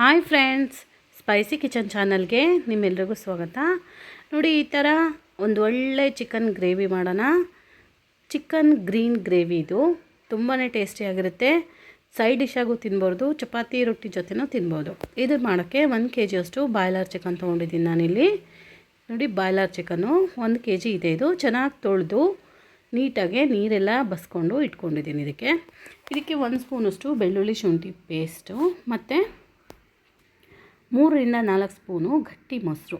Hi friends spicy kitchen ಚಾನಲ್ಗೆ ನಿಮ್ಮೆಲ್ರಿಗೂ ಸ್ವಾಗತ. ನೋಡಿ, ಈ ಥರ ಒಂದು ಒಳ್ಳೆ ಚಿಕನ್ ಗ್ರೇವಿ ಮಾಡೋಣ. ಚಿಕನ್ ಗ್ರೀನ್ ಗ್ರೇವಿ ಇದು. ತುಂಬಾ ಟೇಸ್ಟಿಯಾಗಿರುತ್ತೆ ಸೈಡ್ ಡಿಶಾಗೂ ತಿನ್ಬೋದು ಚಪಾತಿ, ರೊಟ್ಟಿ ಜೊತೆನೂ ತಿನ್ಬೋದು ಇದು ಮಾಡೋಕ್ಕೆ ಒಂದು ಕೆ ಜಿಯಷ್ಟು ಬಾಯ್ಲರ್ ಚಿಕನ್ ತೊಗೊಂಡಿದ್ದೀನಿ ನಾನಿಲ್ಲಿ. ನೋಡಿ ಬಾಯ್ಲರ್ ಚಿಕನ್ನು ಒಂದು ಕೆ ಜಿ ಇದೆ ಇದು. ಚೆನ್ನಾಗಿ ತೊಳೆದು ನೀಟಾಗಿ ನೀರೆಲ್ಲ ಬಸ್ಕೊಂಡು ಇಟ್ಕೊಂಡಿದ್ದೀನಿ ಇದಕ್ಕೆ. ಇದಕ್ಕೆ ಒಂದು ಸ್ಪೂನಷ್ಟು ಬೆಳ್ಳುಳ್ಳಿ ಶುಂಠಿ ಪೇಸ್ಟು ಮತ್ತು ಮೂರರಿಂದ ನಾಲ್ಕು ಸ್ಪೂನು ಗಟ್ಟಿ ಮೊಸರು.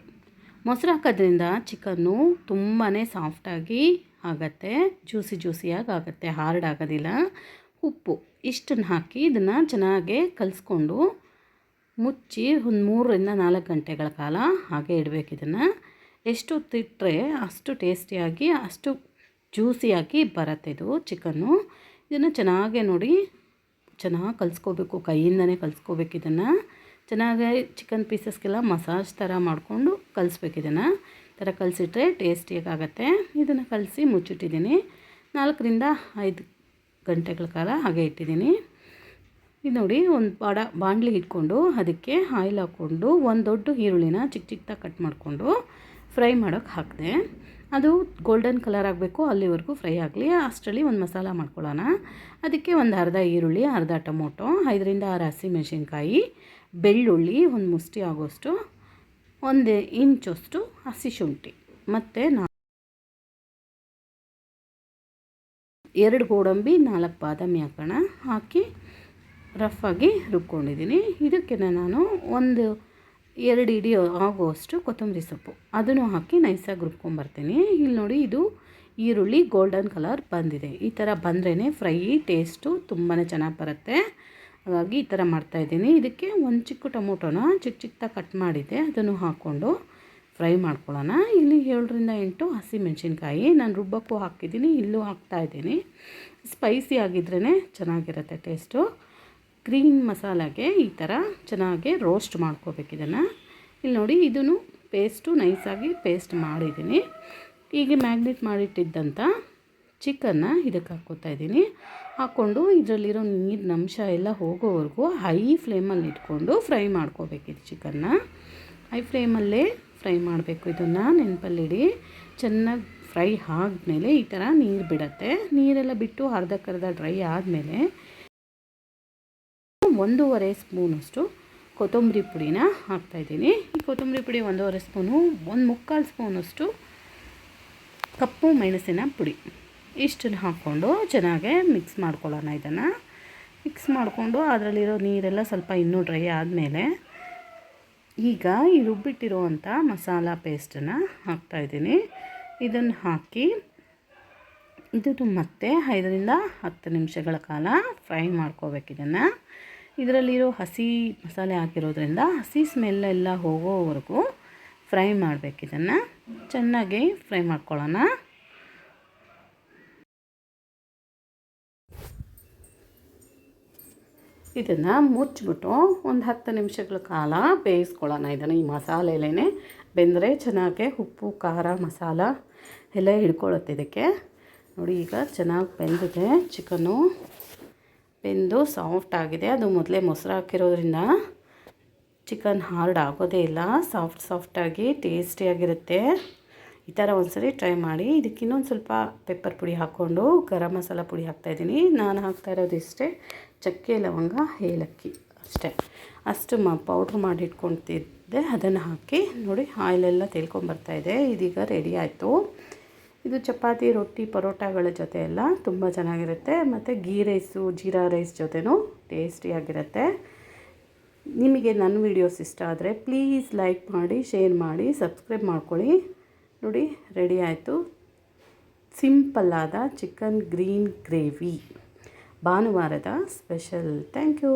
ಮೊಸರು ಹಾಕೋದ್ರಿಂದ ಚಿಕನ್ನು ತುಂಬಾ ಸಾಫ್ಟಾಗಿ ಆಗುತ್ತೆ, ಜ್ಯೂಸಿ ಜ್ಯೂಸಿಯಾಗಿ ಆಗುತ್ತೆ, ಹಾರ್ಡ್ ಆಗೋದಿಲ್ಲ. ಉಪ್ಪು ಇಷ್ಟನ್ನು ಹಾಕಿ ಇದನ್ನು ಚೆನ್ನಾಗಿ ಕಲಿಸ್ಕೊಂಡು ಮುಚ್ಚಿ ಒಂದು ಮೂರರಿಂದ ನಾಲ್ಕು ಗಂಟೆಗಳ ಕಾಲ ಹಾಗೆ ಇಡಬೇಕು ಇದನ್ನು. ಎಷ್ಟು ತಿಟ್ಟರೆ ಅಷ್ಟು ಟೇಸ್ಟಿಯಾಗಿ, ಅಷ್ಟು ಜ್ಯೂಸಿಯಾಗಿ ಬರುತ್ತೆ ಇದು ಚಿಕನ್ನು. ಇದನ್ನು ಚೆನ್ನಾಗೆ ನೋಡಿ ಚೆನ್ನಾಗಿ ಕಲಿಸ್ಕೋಬೇಕು, ಕೈಯಿಂದನೇ ಕಲಿಸ್ಕೋಬೇಕು ಇದನ್ನು. ಚೆನ್ನಾಗಿ ಚಿಕನ್ ಪೀಸಸ್ಗೆಲ್ಲ ಮಸಾಜ್ ಥರ ಮಾಡಿಕೊಂಡು ಕಲಿಸ್ಬೇಕು ಇದನ್ನು. ಥರ ಕಲಿಸಿಟ್ರೆ ಟೇಸ್ಟಿಯಾಗುತ್ತೆ ಇದನ್ನು ಕಲಸಿ ಮುಚ್ಚಿಟ್ಟಿದ್ದೀನಿ. ನಾಲ್ಕರಿಂದ ಐದು ಗಂಟೆಗಳ ಕಾಲ ಹಾಗೆ ಇಟ್ಟಿದ್ದೀನಿ. ಇದು ನೋಡಿ ಒಂದು ಬಾಡ ಬಾಣಲಿ ಇಟ್ಕೊಂಡು ಅದಕ್ಕೆ ಆಯಿಲ್ ಹಾಕ್ಕೊಂಡು ಒಂದು ದೊಡ್ಡ ಈರುಳ್ಳಿನ ಚಿಕ್ಕ ಚಿಕ್ಕದಾಗಿ ಕಟ್ ಮಾಡಿಕೊಂಡು ಫ್ರೈ ಮಾಡೋಕ್ಕೆ ಹಾಕಿದೆ. ಅದು ಗೋಲ್ಡನ್ ಕಲರ್ ಆಗಬೇಕು, ಅಲ್ಲಿವರೆಗೂ ಫ್ರೈ ಆಗಲಿ, ಅಷ್ಟರಲ್ಲಿ ಒಂದು ಮಸಾಲ ಮಾಡ್ಕೊಳ್ಳೋಣ. ಅದಕ್ಕೆ ಒಂದು ಅರ್ಧ ಈರುಳ್ಳಿ, ಅರ್ಧ ಟೊಮೊಟೊ, ಐದರಿಂದ ಆರು ಹಸಿಮೆಣಸಿನ್ಕಾಯಿ ಬೆಳ್ಳುಳ್ಳಿ ಒಂದು ಮುಷ್ಟಿ ಆಗೋಷ್ಟು, ಒಂದು ಇಂಚಷ್ಟು ಹಸಿ ಶುಂಠಿ. ಮತ್ತು ನಾ ಎರಡು ಗೋಡಂಬಿ, ನಾಲ್ಕು ಬಾದಾಮಿ ಹಾಕೋಣ ಹಾಕಿ ರಫ್ ಆಗಿ ರುಬ್ಕೊಂಡಿದ್ದೀನಿ. ಇದಕ್ಕೆ ನಾನು ಒಂದು ಎರಡು ಇಡಿ ಆಗುವಷ್ಟು ಕೊತ್ತಂಬರಿ ಸೊಪ್ಪು. ಅದನ್ನು ಹಾಕಿ ನೈಸಾಗಿ ರುಬ್ಕೊಂಬರ್ತೀನಿ. ಇಲ್ಲಿ ನೋಡಿ ಇದು ಈರುಳ್ಳಿ ಗೋಲ್ಡನ್ ಕಲರ್ ಬಂದಿದೆ. ಈ ಥರ ಬಂದ್ರೇ ಫ್ರೈ ಟೇಸ್ಟು ತುಂಬಾ ಚೆನ್ನಾಗಿ ಬರುತ್ತೆ. ಹಾಗಾಗಿ ಈ ಥರ ಮಾಡ್ತಾಯಿದ್ದೀನಿ ಇದಕ್ಕೆ ಒಂದು ಚಿಕ್ಕ ಟೊಮೊಟೊನ ಚಿಕ್ಕ ಚಿಕ್ಕದಾಗಿ ಕಟ್ ಮಾಡಿದ್ದೆ ಅದನ್ನು ಹಾಕ್ಕೊಂಡು ಫ್ರೈ ಮಾಡ್ಕೊಳ್ಳೋಣ. ಇಲ್ಲಿ ಏಳರಿಂದ ಎಂಟು ಹಸಿ ಮೆಣಸಿನ್ಕಾಯಿ ನಾನು ರುಬ್ಬಕ್ಕೂ ಹಾಕಿದ್ದೀನಿ. ಇಲ್ಲೂ ಹಾಕ್ತಾಯಿದ್ದೀನಿ ಸ್ಪೈಸಿ ಆಗಿದ್ರೇ ಚೆನ್ನಾಗಿರುತ್ತೆ ಟೇಸ್ಟು ಗ್ರೀನ್ ಮಸಾಲಾಗೆ ಈ ಥರ ಚೆನ್ನಾಗಿ ರೋಸ್ಟ್ ಮಾಡ್ಕೋಬೇಕು ಇದನ್ನು. ಇಲ್ಲಿ ನೋಡಿ, ಇದನ್ನು ಪೇಸ್ಟು ನೈಸಾಗಿ ಪೇಸ್ಟ್ ಮಾಡಿದ್ದೀನಿ. ಹೀಗೆ ಮ್ಯಾಗ್ನೆಟ್ ಮಾಡಿಟ್ಟಿದ್ದಂಥ ಚಿಕನ್ನ ಇದಕ್ಕೆ ಹಾಕ್ಕೋತಾ ಇದ್ದೀನಿ. ಹಾಕ್ಕೊಂಡು ಇದರಲ್ಲಿರೋ ನೀರಿನ ಅಂಶ ಎಲ್ಲ ಹೋಗೋವರೆಗೂ ಹೈ ಫ್ಲೇಮಲ್ಲಿ ಇಟ್ಕೊಂಡು ಫ್ರೈ ಮಾಡ್ಕೋಬೇಕಿದು ಚಿಕನ್ನ ಹೈ ಫ್ಲೇಮಲ್ಲೇ ಫ್ರೈ ಮಾಡಬೇಕು ಇದನ್ನು, ನೆನಪಲ್ಲಿಡಿ. ಚೆನ್ನಾಗಿ ಫ್ರೈ ಆದಮೇಲೆ ಈ ಥರ ನೀರು ಬಿಡತ್ತೆ. ನೀರೆಲ್ಲ ಬಿಟ್ಟು ಅರ್ಧಕ್ಕರ್ಧ ಡ್ರೈ ಆದಮೇಲೆ ಒಂದೂವರೆ ಸ್ಪೂನಷ್ಟು ಕೊತ್ತಂಬರಿ ಪುಡಿನ ಹಾಕ್ತಾಯಿದ್ದೀನಿ ಈ ಕೊತ್ತಂಬರಿ ಪುಡಿ ಒಂದೂವರೆ ಸ್ಪೂನು, ಒಂದು ಮುಕ್ಕಾಲು ಸ್ಪೂನಷ್ಟು ಕಪ್ಪು ಮೆಣಸಿನ ಪುಡಿ. ಇಷ್ಟನ್ನು ಹಾಕ್ಕೊಂಡು ಚೆನ್ನಾಗೆ ಮಿಕ್ಸ್ ಮಾಡ್ಕೊಳ್ಳೋಣ ಇದನ್ನು. ಮಿಕ್ಸ್ ಮಾಡಿಕೊಂಡು ಅದರಲ್ಲಿರೋ ನೀರೆಲ್ಲ ಸ್ವಲ್ಪ ಇನ್ನೂ ಡ್ರೈ ಆದಮೇಲೆ ಈಗ ಈ ರುಬ್ಬಿಟ್ಟಿರುವಂಥ ಮಸಾಲ ಪೇಸ್ಟನ್ನು ಹಾಕ್ತಾಯಿದ್ದೀನಿ ಇದನ್ನು ಹಾಕಿ ಇದನ್ನು ಮತ್ತೆ ಐದರಿಂದ ಹತ್ತು ನಿಮಿಷಗಳ ಕಾಲ ಫ್ರೈ ಮಾಡ್ಕೋಬೇಕು ಇದನ್ನು. ಇದರಲ್ಲಿರೋ ಹಸಿ ಮಸಾಲೆ ಹಾಕಿರೋದ್ರಿಂದ ಹಸಿ ಸ್ಮೆಲ್ಲೆಲ್ಲ ಹೋಗೋವರೆಗೂ ಫ್ರೈ ಮಾಡಬೇಕು ಇದನ್ನು. ಚೆನ್ನಾಗಿ ಫ್ರೈ ಮಾಡ್ಕೊಳ್ಳೋಣ. ಇದನ್ನು ಮುಚ್ಚಿಬಿಟ್ಟು ಒಂದು ಹತ್ತು ನಿಮಿಷಗಳ ಕಾಲ ಬೇಯಿಸ್ಕೊಳ್ಳೋಣ ಇದನ್ನು ಈ ಮಸಾಲೆಲೇ ಬೆಂದರೆ ಚೆನ್ನಾಗೆ ಉಪ್ಪು, ಖಾರ, ಮಸಾಲ ಎಲ್ಲ ಹಿಡ್ಕೊಳ್ಳುತ್ತೆ ಇದಕ್ಕೆ. ನೋಡಿ ಈಗ ಚೆನ್ನಾಗಿ ಬೆಂದಿದೆ ಚಿಕನ್ನು. ಬೆಂದು ಸಾಫ್ಟ್ ಆಗಿದೆ. ಅದು ಮೊದಲೇ ಮೊಸರು ಹಾಕಿರೋದ್ರಿಂದ ಚಿಕನ್ ಹಾರ್ಡ್ ಆಗೋದೇ ಇಲ್ಲ. ಸಾಫ್ಟ್ ಸಾಫ್ಟಾಗಿ ಟೇಸ್ಟಿಯಾಗಿರುತ್ತೆ ಈ ಥರ ಒಂದ್ಸರಿ ಟ್ರೈ ಮಾಡಿ. ಇದಕ್ಕೆ ಇನ್ನೊಂದು ಸ್ವಲ್ಪ ಪೆಪ್ಪರ್ ಪುಡಿ ಹಾಕ್ಕೊಂಡು ಗರಂ ಮಸಾಲ ಪುಡಿ ಹಾಕ್ತಾಯಿದ್ದೀನಿ ನಾನು ಹಾಕ್ತಾ ಇರೋದು ಇಷ್ಟೇ. ಚಕ್ಕೆ, ಲವಂಗ, ಏಲಕ್ಕಿ ಅಷ್ಟೇ. ಅಷ್ಟು ಮ ಪೌಡ್ರ್ ಮಾಡಿ ಇಟ್ಕೊಳ್ತಿದ್ದೆ ಅದನ್ನು ಹಾಕಿ ನೋಡಿ ಆಯಿಲೆಲ್ಲ ಇದೆ. ಇದೀಗ ರೆಡಿ ಆಯಿತು. ಇದು ಚಪಾತಿ, ರೊಟ್ಟಿ, ಪರೋಟಾಗಳ ಜೊತೆ ಎಲ್ಲ ತುಂಬ ಚೆನ್ನಾಗಿರುತ್ತೆ. ಮತ್ತು ಗೀ ರೈಸು, ಜೀರಾ ರೈಸ್ ಜೊತೆನೂ ಟೇಸ್ಟಿಯಾಗಿರುತ್ತೆ. ನಿಮಗೆ ನನ್ನ ವೀಡಿಯೋಸ್ ಇಷ್ಟ ಆದರೆ ಪ್ಲೀಸ್ ಲೈಕ್ ಮಾಡಿ, ಶೇರ್ ಮಾಡಿ, ಸಬ್ಸ್ಕ್ರೈಬ್ ಮಾಡ್ಕೊಳ್ಳಿ. ನೋಡಿ, ರೆಡಿ ಆಯಿತು. ಸಿಂಪಲ್ಲಾದ ಚಿಕನ್ ಗ್ರೀನ್ ಗ್ರೇವಿ. ಭಾನುವಾರದ ಸ್ಪೆಷಲ್. Thank you.